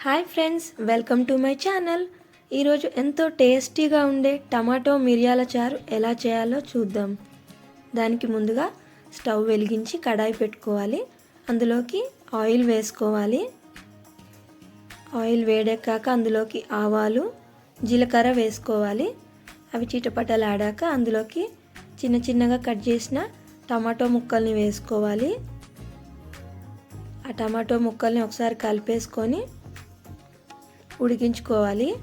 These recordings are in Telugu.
Hi friends welcome to my channel. ఈరోజు ఎంతో టేస్టీగా ఉండే టమాటో మిరియాల చారు ఎలా చేయాలో చూద్దాం. దానికి ముందుగా స్టవ్ వెలిగించి కడాయి పెట్టుకోవాలి. అందులోకి ఆయిల్ వేసుకోవాలి. ఆయిల్ వేడెక్కాక అందులోకి ఆవాలు జీలకర్ర వేసుకోవాలి. అవి చిటపటలాడాక అందులోకి చిన్న చిన్నగా కట్ చేసిన టమాటో ముక్కల్ని వేసుకోవాలి. ఆ టమాటో ముక్కల్ని ఒకసారి కలిపేసుకొని ఉడికించుకోవాలి.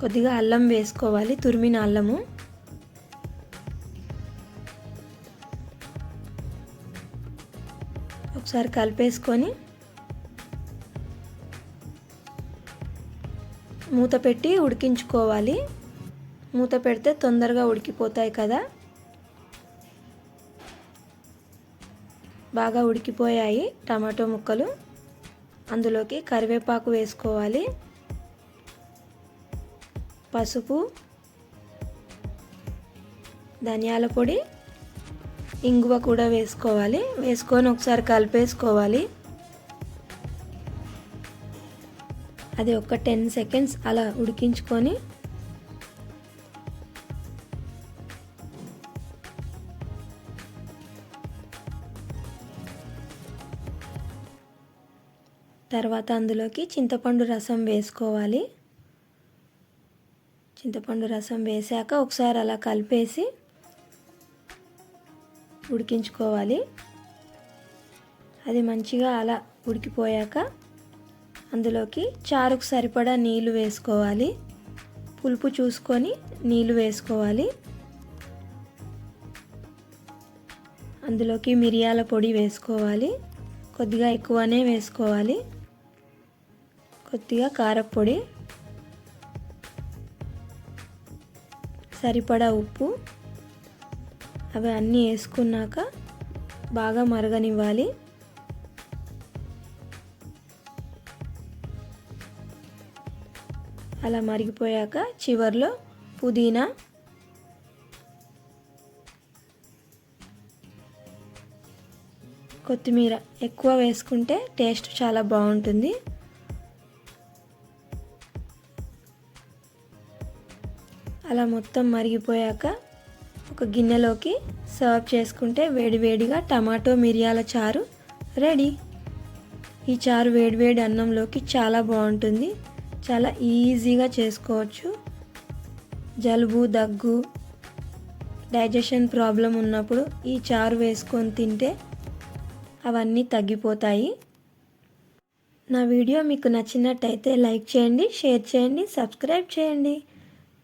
కొద్దిగా అల్లం వేసుకోవాలి తురిమిన అల్లము. ఒకసారి కలిపేసుకొని మూత పెట్టి ఉడికించుకోవాలి. మూత పెడితే తొందరగా ఉడికిపోతాయి కదా. బాగా ఉడికిపోయాయి టమాటో ముక్కలు. అందులోకి కరివేపాకు వేసుకోవాలి. పసుపు ధనియాల పొడి ఇంగువ కూడా వేసుకోవాలి. వేసుకొని ఒకసారి కలిపేసుకోవాలి. అది ఒక టెన్ సెకండ్స్ అలా ఉడికించుకొని తర్వాత అందులోకి చింతపండు రసం వేసుకోవాలి. చింతపండు రసం వేసాక ఒకసారి అలా కలిపేసి ఉడికించుకోవాలి. అది మంచిగా అలా ఉడికిపోయాక అందులోకి చారుకు సరిపడా నీళ్ళు వేసుకోవాలి. పులుపు చూసుకొని నీళ్ళు వేసుకోవాలి. అందులోకి మిరియాల పొడి వేసుకోవాలి. కొద్దిగా ఎక్కువనే వేసుకోవాలి. కొద్దిగా కారపొడి సరిపడా ఉప్పు అవి అన్నీ వేసుకున్నాక బాగా మరగనివ్వాలి. అలా మరిగిపోయాక చివర్లో పుదీనా కొత్తిమీర ఎక్కువ వేసుకుంటే టేస్ట్ చాలా బాగుంటుంది. అలా మొత్తం మరిగిపోయాక ఒక గిన్నెలోకి సర్వ్ చేసుకుంటే వేడివేడిగా టమాటో మిరియాల చారు రెడీ. ఈ చారు వేడివేడి అన్నంలోకి చాలా బాగుంటుంది. చాలా ఈజీగా చేసుకోవచ్చు. జలుబు దగ్గు డైజెషన్ ప్రాబ్లం ఉన్నప్పుడు ఈ చారు వేసుకొని తింటే అవన్నీ తగ్గిపోతాయి. నా వీడియో మీకు నచ్చినట్టయితే లైక్ చేయండి షేర్ చేయండి సబ్స్క్రైబ్ చేయండి.